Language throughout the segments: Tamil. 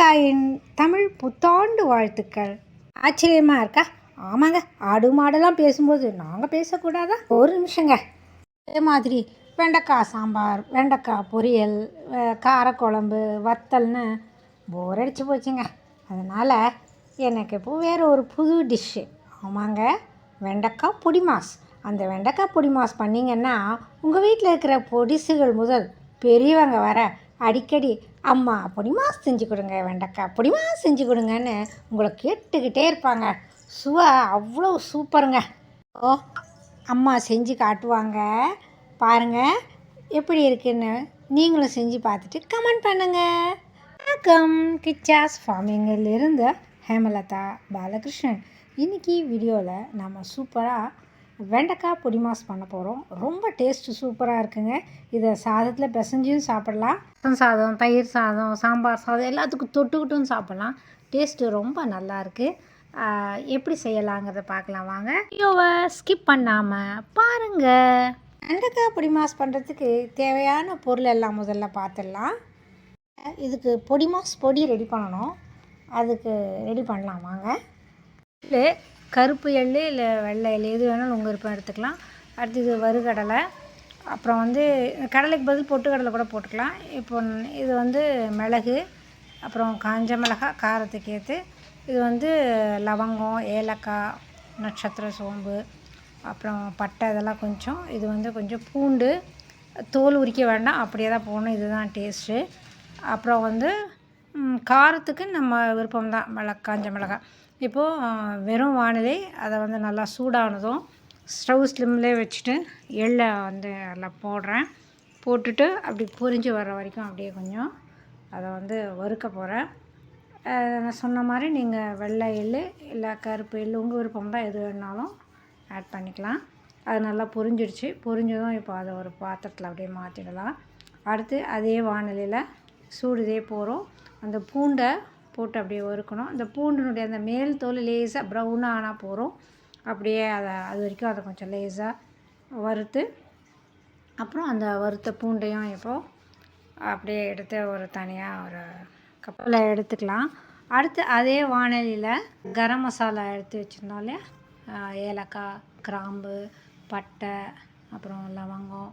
அக்காயின் தமிழ் புத்தாண்டு வாழ்த்துக்கள். ஆச்சரியமாக இருக்கா? ஆமாங்க ஆடு மாடெல்லாம் பேசும்போது நாங்கள் பேசக்கூடாதா? ஒரு நிமிஷங்க. அதே மாதிரி வெண்டைக்காய் சாம்பார் வெண்டைக்காய் பொரியல் காரக்குழம்பு வத்தல்னு போர் அடித்து போச்சுங்க. அதனால் எனக்கு இப்போ வேறு ஒரு புது டிஷ்ஷு ஆமாங்க வெண்டைக்காய் பொடி மாஸ். அந்த வெண்டைக்காய் பொடி மாஸ் பண்ணிங்கன்னா உங்கள் வீட்டில் இருக்கிற பொடிசுகள் முதல் பெரியவங்க வர அடிக்கடி அம்மா பொடிமா செஞ்சு கொடுங்க வெண்டைக்காய் பொடிமா செஞ்சு கொடுங்கன்னு உங்களை கேட்டுக்கிட்டே இருப்பாங்க. சுவை அவ்வளோ சூப்பருங்க. ஓ அம்மா செஞ்சு காட்டுவாங்க. பாருங்கள் எப்படி இருக்குன்னு நீங்களும் செஞ்சு பார்த்துட்டு கமெண்ட் பண்ணுங்கள் வணக்கம். கிச்சாஸ் ஃபார்மிங்கிலிருந்து ஹேமலதா பாலகிருஷ்ணன். இன்றைக்கி வீடியோவில் நம்ம சூப்பராக வெண்டைக்காய் பொடி மாஸ் பண்ண போகிறோம் ரொம்ப டேஸ்ட்டு சூப்பராக இருக்குங்க. இதை சாதத்தில் பிசைஞ்சும் சாப்பிடலாம். ரசம் சாதம் தயிர் சாதம் சாம்பார் சாதம் எல்லாத்துக்கும் தொட்டுக்கிட்டும் சாப்பிட்லாம். டேஸ்ட்டு ரொம்ப நல்லாயிருக்கு எப்படி செய்யலாங்கிறத பார்க்கலாம் வாங்க. வீடியோவை ஸ்கிப் பண்ணாமல் பாருங்கள் வெண்டைக்காய் பொடி மாஸ் பண்ணுறதுக்கு தேவையான பொருள் எல்லாம் முதல்ல பார்த்துடலாம் இதுக்கு பொடி மாஸ் பொடி ரெடி பண்ணணும். அதுக்கு ரெடி பண்ணலாம் வாங்க. கருப்பு எள் இல்லை வெள்ளை எள் எது வேணாலும் உங்கள் விருப்பம் எடுத்துக்கலாம். அடுத்தது வறுகடலை. அப்புறம் வந்து கடலைக்கு பதில் பொட்டுக்கடலை கூட போட்டுக்கலாம். இப்போ இது வந்து மிளகு அப்புறம் காஞ்ச மிளகாய் காரத்துக்கு ஏற்று இது வந்து லவங்கம் ஏலக்காய் நட்சத்திர சோம்பு அப்புறம் பட்டை இதெல்லாம் கொஞ்சம். இது வந்து கொஞ்சம் பூண்டு தோல் உரிக்க வேண்டாம். அப்படியே தான் போடணும். இதுதான் டேஸ்ட்டு. அப்புறம் வந்து காரத்துக்கு நம்ம விருப்பம் தான் மிளகா காஞ்ச மிளகாய் இப்போது வெறும் வானிலை அதை வந்து நல்லா சூடானதும் ஸ்டவ் ஸ்லிம்லேயே வச்சுட்டு எள்ளை வந்து அதில் போடுறேன். போட்டுட்டு அப்படி பொரிஞ்சு வர்ற வரைக்கும் அப்படியே கொஞ்சம் அதை வந்து வறுக்க போகிறேன் நான் சொன்ன மாதிரி நீங்கள் வெள்ளை எள்ளு இல்லை கருப்பு எள் உங்கள் விருப்பம் தான் எது வேணாலும் ஆட் பண்ணிக்கலாம். அது நல்லா பொரிஞ்சிடுச்சு. பொரிஞ்சதும் இப்போ அதை ஒரு பாத்திரத்தில் அப்படியே மாற்றிடலாம் அடுத்து அதே வானிலையில் சூடுதே போகிறோம் அந்த பூண்டை போட்டு அப்படியே வறுக்கணும் அந்த பூண்டினுடைய அந்த மேல் தோல் லேசாக ப்ரௌனாக ஆனால் போகிறோம் அப்படியே அதை அது வரைக்கும் அதை கொஞ்சம் லேசாக வறுத்து அப்புறம் அந்த வறுத்த பூண்டையும் இப்போது அப்படியே எடுத்து ஒரு தனியாக ஒரு கப்பில் எடுத்துக்கலாம். அடுத்து அதே வானொலியில் கரம் மசாலா எடுத்து வச்சுருந்தோம் இல்லையா? ஏலக்காய் கிராம்பு பட்டை அப்புறம் லவங்கம்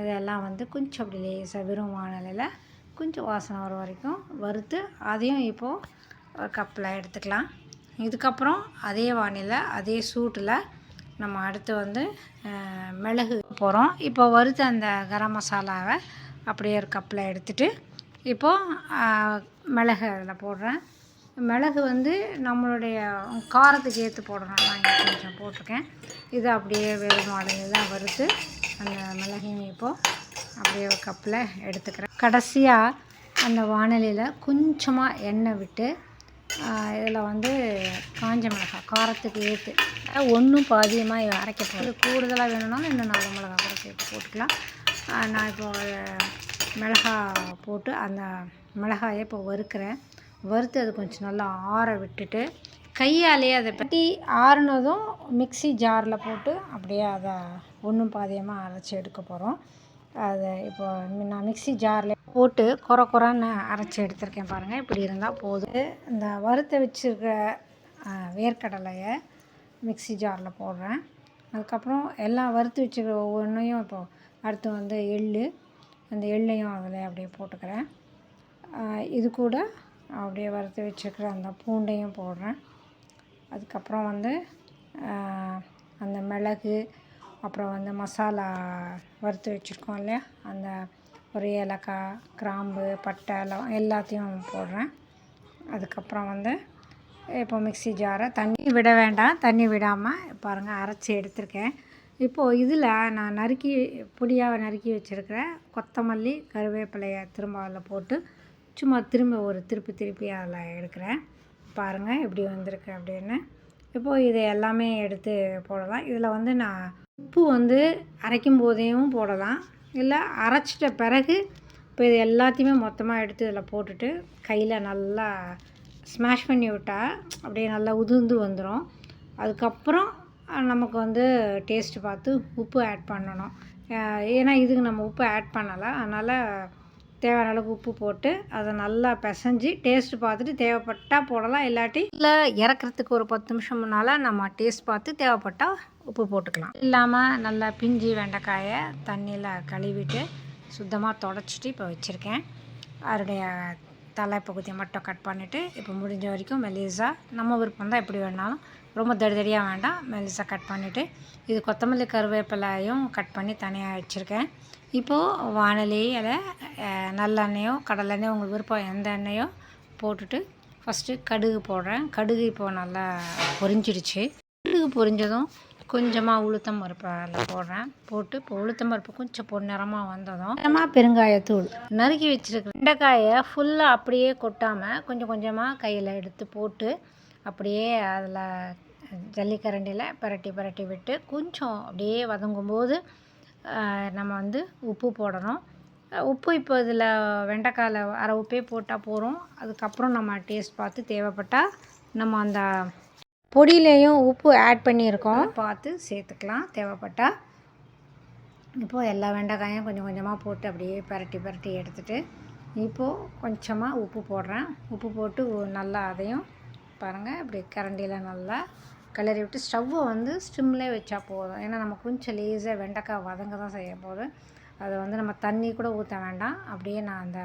இதெல்லாம் வந்து கொஞ்சம் அப்படி லேசாக வெறும் வானலில் கொஞ்சம் வாசனை வர வரைக்கும் வறுத்து அதையும் இப்போது ஒரு கப்பில் எடுத்துக்கலாம். இதுக்கப்புறம் அதே வானிலை அதே சூட்டில் நம்ம அடுத்து வந்து மிளகு போகிறோம் இப்போ வறுத்த அந்த கரம் மசாலாவை அப்படியே ஒரு கப்பில் எடுத்துட்டு இப்போது மிளகு அதில் போடுறேன். மிளகு வந்து நம்மளுடைய காரத்துக்கு ஏற்று போடணும் நான் இங்கே கொஞ்சம் போட்டிருக்கேன். இதை அப்படியே வெறும் தான் வறுத்து அந்த மிளகையும் இப்போது அப்படியே ஒரு கப்பில் எடுத்துக்கிறேன். கடைசியாக அந்த வானலியில் கொஞ்சமாக எண்ணெய் விட்டு இதில் வந்து காஞ்ச மிளகாய் காரத்துக்கு ஏற்று ஒன்றும் பாதியமாக அரைக்க போகுது கூடுதலாக வேணும்னாலும் இன்னும் நாலு மிளகாய் கூட சேர்த்து போட்டுக்கலாம். நான் இப்போ மிளகா போட்டு அந்த மிளகாயை இப்போ வறுக்கிறேன். வறுத்து அது கொஞ்சம் நல்லா ஆற விட்டுட்டு கையாலேயே அதை பட்டி ஆறுனதும் மிக்ஸி ஜாரில் போட்டு அப்படியே அதை ஒன்றும் பாதியமாக அரைச்சி எடுக்க போகிறோம் அதை இப்போ நான் மிக்ஸி ஜாரில் போட்டு குறை குறைன்னு அரைச்சி எடுத்திருக்கேன் பாருங்கள் இப்படி இருந்தால் போதும். இந்த வறுத்த வச்சுருக்க வேர்க்கடலையை மிக்ஸி ஜாரில் போடுறேன். அதுக்கப்புறம் எல்லாம் வறுத்து வச்சுருக்க ஒவ்வொன்றையும் இப்போது அடுத்து வந்து எள் அந்த எள்ளையும் அதில் அப்படியே போட்டுக்கிறேன். இது கூட அப்படியே வறுத்து வச்சுருக்கிற அந்த பூண்டையும் போடுறேன். அதுக்கப்புறம் வந்து அந்த மிளகு அப்புறம் வந்து மசாலா வறுத்து வச்சுருக்கோம் இல்லையா? அந்த ஒரு ஏலக்காய் கிராம்பு பட்டை எல்லாம் எல்லாத்தையும் போடுறேன். அதுக்கப்புறம் வந்து இப்போ மிக்ஸி ஜாரை தண்ணி விட வேண்டாம். தண்ணி விடாமல் பாருங்கள் அரைச்சி எடுத்திருக்கேன். இப்போது இதில் நான் நறுக்கி பொடியாக நறுக்கி வச்சுருக்கிறேன் கொத்தமல்லி கருவேப்பிலையை திரும்ப அதில் போட்டு சும்மா திரும்ப ஒரு திருப்பி திருப்பி அதில் எடுக்கிறேன். பாருங்கள் எப்படி வந்திருக்கு அப்படின்னு. இப்போது இதை எல்லாமே எடுத்து போடலாம். இதில் வந்து நான் உப்பு வந்து அரைக்கும் போதையும் போடலாம். இல்லை அரைச்சிட்ட பிறகு இப்போ இது எல்லாத்தையுமே மொத்தமாக எடுத்து இதில் போட்டுட்டு கையில் நல்லா ஸ்மாஷ் பண்ணி விட்டால் அப்படியே நல்லா உதிர்ந்து வந்துடும் அதுக்கப்புறம் நமக்கு வந்து டேஸ்ட்டு பார்த்து உப்பு ஆட் பண்ணணும். ஏன்னா இதுக்கு நம்ம உப்பு ஆட் பண்ணலை. அதனால் தேவையான அளவுக்கு உப்பு போட்டு அதை நல்லா பிசைஞ்சு டேஸ்ட்டு பார்த்துட்டு தேவைப்பட்டால் போடலாம். இல்லாட்டி இல்லை இறக்குறதுக்கு ஒரு பத்து நிமிஷம் முன்னால் நம்ம டேஸ்ட் பார்த்து தேவைப்பட்டால் உப்பு போட்டுக்கலாம். இல்லாமல் நல்லா பிஞ்சு வெண்டைக்காயை தண்ணியில் கழுவிட்டு சுத்தமாக தொடச்சிட்டு இப்போ வச்சுருக்கேன். அதனுடைய தலைப்பகுதியை மட்டும் கட் பண்ணிவிட்டு இப்போ முடிஞ்ச வரைக்கும் மெலிசாக நம்ம விருப்பம் தான் எப்படி வேணாலும் ரொம்ப தடி தடியாக வேண்டாம். மெலிசாக கட் பண்ணிவிட்டு இது கொத்தமல்லி கருவேப்பிலையும் கட் பண்ணி தனியாக வச்சுருக்கேன். இப்போது வானிலையில் நல்லெண்ணெயோ கடலெண்ணெயோ உங்களுக்கு விருப்பம் எந்த எண்ணெயோ போட்டுட்டு ஃபஸ்ட்டு கடுகு போடுறேன். கடுகு இப்போது நல்லா பொரிஞ்சிடுச்சு. கடுகு பொரிஞ்சதும் கொஞ்சமாக உளுத்தம் பருப்பு அதில் போடுறேன். போட்டு இப்போ உளுத்தம் பருப்பு கொஞ்சம் பொன்னிறமாக வந்ததும் கொஞ்சமாக பெருங்காயத்தூள். நறுக்கி வச்சுருக்க வெண்டைக்காயை ஃபுல்லாக அப்படியே கொட்டாமல் கொஞ்சம் கொஞ்சமாக கையில் எடுத்து போட்டு அப்படியே அதில் ஜல்லிக்கரண்டியில் பரட்டி பரட்டி விட்டு கொஞ்சம் அப்படியே வதங்கும்போது நம்ம வந்து உப்பு போடணும். உப்பு இப்போ இதில் வெண்டைக்காயில் அரை உப்பே போட்டால் போகிறோம் அதுக்கப்புறம் நம்ம டேஸ்ட் பார்த்து தேவைப்பட்டால் நம்ம அந்த பொடியிலையும் உப்பு ஆட் பண்ணியிருக்கோம். பார்த்து சேர்த்துக்கலாம் தேவைப்பட்டால் இப்போது எல்லா வெண்டைக்காயும் கொஞ்சம் கொஞ்சமாக போட்டு அப்படியே பரட்டி பரட்டி எடுத்துகிட்டு இப்போது கொஞ்சமாக உப்பு போடுறேன். உப்பு போட்டு நல்லா அதையும் பாருங்கள் இப்படி கரண்டியில் நல்லா கிளறி விட்டு ஸ்டவ்வை வந்து ஸ்டிம்லேயே வச்சா போதும். ஏன்னா நம்ம கொஞ்சம் லேஸாக வெண்டைக்காய் வதங்க தான் செய்ய போது அதை வந்து நம்ம தண்ணி கூட ஊற்ற வேண்டாம். அப்படியே நான் அந்த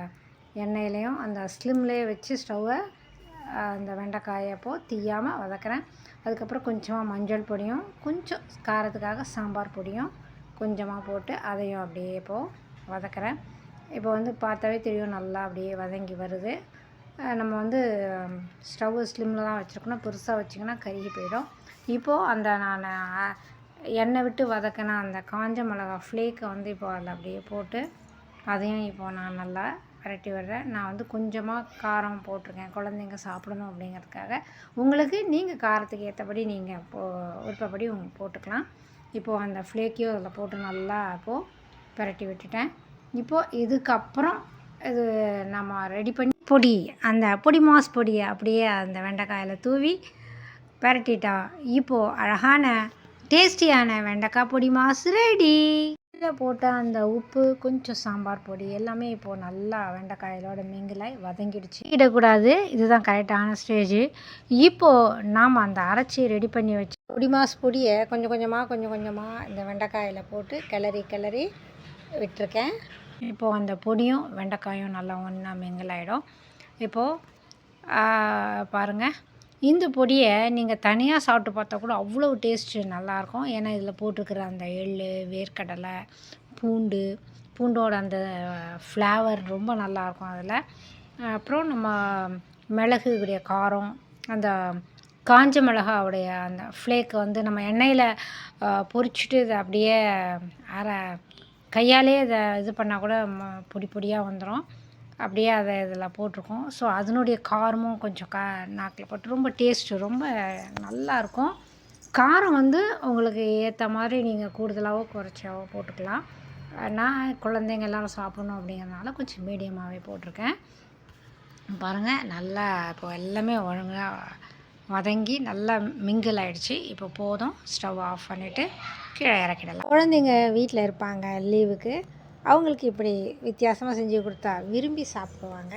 எண்ணெயிலையும் அந்த ஸ்லிம்லேயே வச்சு ஸ்டவ்வை அந்த வெண்டைக்காயை அப்போது தீயாமல் வதக்குறேன். அதுக்கப்புறம் கொஞ்சமாக மஞ்சள் பொடியும் கொஞ்சம் காரத்துக்காக சாம்பார் பொடியும் கொஞ்சமாக போட்டு அதையும் அப்படியே இப்போது வதக்குறேன். இப்போ வந்து பார்த்தாவே தெரியும் நல்லா அப்படியே வதங்கி வருது. நம்ம வந்து ஸ்டவ் ஸ்லிம்மில் தான் வச்சுருக்கணும் பெருசாக வச்சிங்கன்னா கருகி போயிடும். இப்போது அந்த நான் எண்ணெய் விட்டு வதக்கின அந்த காஞ்ச மிளகா ஃப்ளேக்கை வந்து இப்போ அதில் அப்படியே போட்டு அதையும் இப்போது நான் நல்லா பரட்டி விடுறேன். நான் வந்து கொஞ்சமாக காரம் போட்டிருக்கேன். குழந்தைங்க சாப்பிடணும் அப்படிங்கிறதுக்காக. உங்களுக்கு நீங்கள் காரத்துக்கு ஏற்றபடி நீங்கள் போ விருப்பப்படி போட்டுக்கலாம். இப்போது அந்த ஃப்ளேக்கையும் அதில் போட்டு நல்லா இப்போது பரட்டி விட்டுட்டேன். இப்போது இதுக்கப்புறம் இது நம்ம ரெடி பண்ணி பொடி அந்த பொடி மாஸ் பொடியை அப்படியே அந்த வெண்டைக்காயில் தூவி பரட்டிட்டா இப்போது அழகான டேஸ்டியான வெண்டைக்காய் பொடி மாஸ் ரெடி இதில் போட்ட அந்த உப்பு கொஞ்சம் சாம்பார் பொடி எல்லாமே இப்போது நல்லா வெண்டைக்காயிலோட மிங்கிலாய் வதங்கிடுச்சு. இடக்கூடாது இதுதான் கரெக்டான ஸ்டேஜ். இப்போது நாம் அந்த அரைச்சி ரெடி பண்ணி வச்சு பொடிமாஸ் பொடியை கொஞ்சம் கொஞ்சமாக கொஞ்சம் கொஞ்சமாக இந்த வெண்டைக்காயில் போட்டு கிளறி கிளறி விட்டுருக்கேன். இப்போது அந்த பொடியும் வெண்டைக்காயும் நல்லா ஒன்றா மிங்கிலாயிடும். ஆகிடும் இப்போது பாருங்கள் இந்த பொடியை நீங்கள் தனியாக சாப்பிட்டு பார்த்தா கூட அவ்வளோ டேஸ்ட்டு நல்லாயிருக்கும். ஏன்னா இதில் போட்டிருக்கிற அந்த எள் வேர்க்கடலை பூண்டு பூண்டோட அந்த ஃப்ளேவர் ரொம்ப நல்லாயிருக்கும் அதில். அப்புறம் நம்ம மிளகுடைய காரம் அந்த காஞ்ச மிளகாவுடைய அந்த ஃப்ளேக் வந்து நம்ம எண்ணெயில் பொரிச்சிட்டு இதை அப்படியே அரை கையாலே இதை இது பண்ணால் கூட பொடி பொடியாக வந்துடும் அப்படியே அதை இதில் போட்டிருக்கோம். ஸோ அதனுடைய காரமும் கொஞ்சம் கா நாக்கில் போட்டு ரொம்ப டேஸ்ட்டு ரொம்ப நல்லாயிருக்கும் காரம் வந்து உங்களுக்கு ஏற்ற மாதிரி நீங்கள் கூடுதலாகவோ குறைச்சாவோ போட்டுக்கலாம். நான் குழந்தைங்க எல்லோரும் சாப்பிடணும் அப்படிங்கிறதுனால கொஞ்சம் மீடியமாகவே போட்டிருக்கேன். பாருங்கள் நல்லா இப்போ எல்லாமே ஒழுங்காக வதங்கி நல்லா மிங்கிள் ஆகிடுச்சு இப்போ போதும் ஸ்டவ் ஆஃப் பண்ணிவிட்டு கீழே இறக்கிடலாம். குழந்தைங்க வீட்டில் இருப்பாங்க லீவுக்கு அவங்களுக்கு இப்படி வித்தியாசமாக செஞ்சு கொடுத்தா விரும்பி சாப்பிடுவாங்க.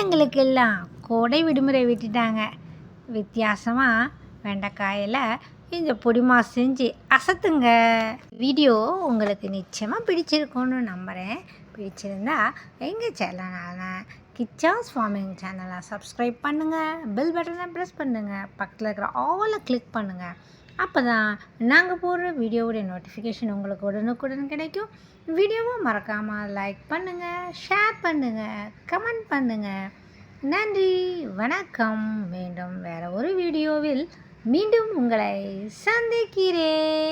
எங்களுக்கு எல்லாம் கோடை விடுமுறை விட்டுட்டாங்க. வித்தியாசமாக வெண்டைக்காயில் இந்த பொடிமா செஞ்சு அசத்துங்க. வீடியோ உங்களுக்கு நிச்சயமாக பிடிச்சிருக்கும்னு நம்புகிறேன் பிடிச்சிருந்தா எங்கள் சேனலான கிச்சாஸ் ஃபார்மிங் சேனலை சப்ஸ்கிரைப் பண்ணுங்கள் பெல் பட்டனை ப்ரெஸ் பண்ணுங்கள் பக்கத்தில் இருக்கிற ஆலை கிளிக் பண்ணுங்கள் அப்போ தான் நாங்கள் போடுற வீடியோவுடைய நோட்டிஃபிகேஷன் உங்களுக்கு உடனுக்குடன் கிடைக்கும். வீடியோவை மறக்காமல் லைக் பண்ணுங்கள் ஷேர் பண்ணுங்கள் கமெண்ட் பண்ணுங்கள் நன்றி வணக்கம். மீண்டும் வேறு ஒரு வீடியோவில் மீண்டும் உங்களை சந்திக்கிறேன்.